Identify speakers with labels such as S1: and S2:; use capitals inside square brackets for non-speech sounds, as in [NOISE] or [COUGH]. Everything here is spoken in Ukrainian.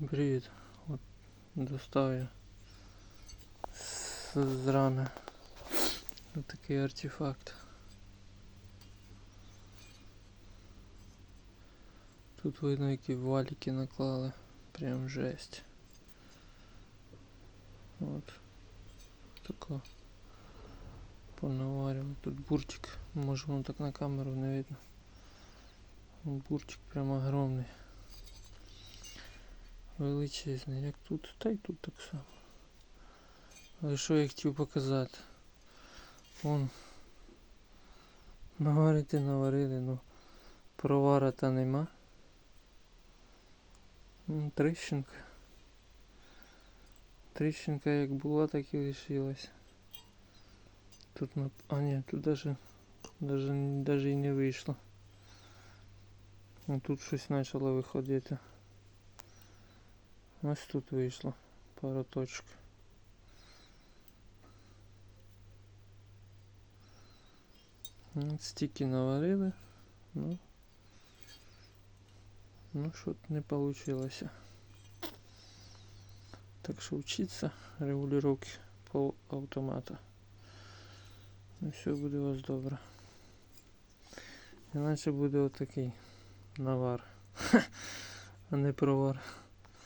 S1: Привіт. От достав я з, з рами Ось такий артефакт. Тут видно, які валіки наклали. Прям жесть. От. Тако. Понаварював. Тут бурчик. Може воно так на камеру не видно. Бурчик прям огромний. Величезний, як тут, та й тут так само. Але що я хотів показати? Вон. Наварити наварили, ну провара та нема. М, Тріщинка. Тріщинка як була, так і лишилась. Тут на... А ні, тут даже, даже, даже і не вийшло. Ну, тут щось почало виходити. Ось тут вийшло пару точок. Стільки наварили, ну, ну що не вийшло. Так що вчиться регулювання по автомату. І все буде у вас добре. Іначе буде отакий навар, [LAUGHS] а не провар.